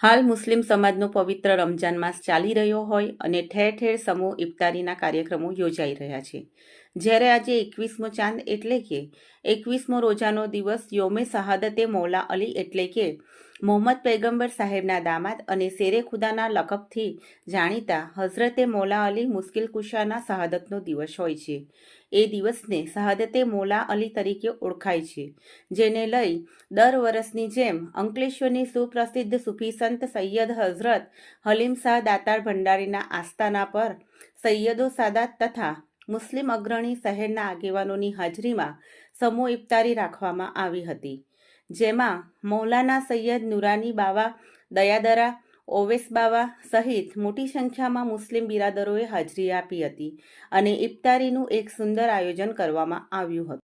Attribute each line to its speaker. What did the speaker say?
Speaker 1: હાલ મુસ્લિમ સમાજનો પવિત્ર રમજાન માસ ચાલી રહ્યો હોય અને ઠેર ઠેર સમૂહ ઇફતારીના કાર્યક્રમો યોજાઈ રહ્યા છે. જ્યારે આજે એકવીસમો ચાંદ એટલે કે એકવીસમો રોજાનો દિવસ યોમે શહાદતે મૌલા અલી એટલે કે મોહમ્મદ પૈગંબર સાહેબના દામાદ અને શેરે ખુદાના લકબથી જાણીતા હઝરતે મૌલા અલી મુશ્કિલ કુશાના શહાદતનો દિવસ હોય છે. એ દિવસને શહાદતે મૌલા અલી તરીકે ઓળખાય છે, જેને લઈ દર વર્ષની જેમ અંકલેશ્વરની સુપ્રસિદ્ધ સૂફી સંત સૈયદ હઝરત હલીમ શાહ દાતાર ભંડારીના આસ્થાના પર સૈયદો સાદાત તથા મુસ્લિમ અગ્રણી શહેરના આગેવાનોની હાજરીમાં સમૂહ ઇફતારી રાખવામાં આવી હતી. જેમાં મૌલાના સૈયદ નુરાની બાવા, દયાદરા, ઓવેસ બાવા સહિત મોટી સંખ્યામાં મુસ્લિમ બિરાદરોએ હાજરી આપી હતી અને ઇફતારીનું એક સુંદર આયોજન કરવામાં આવ્યું હતું.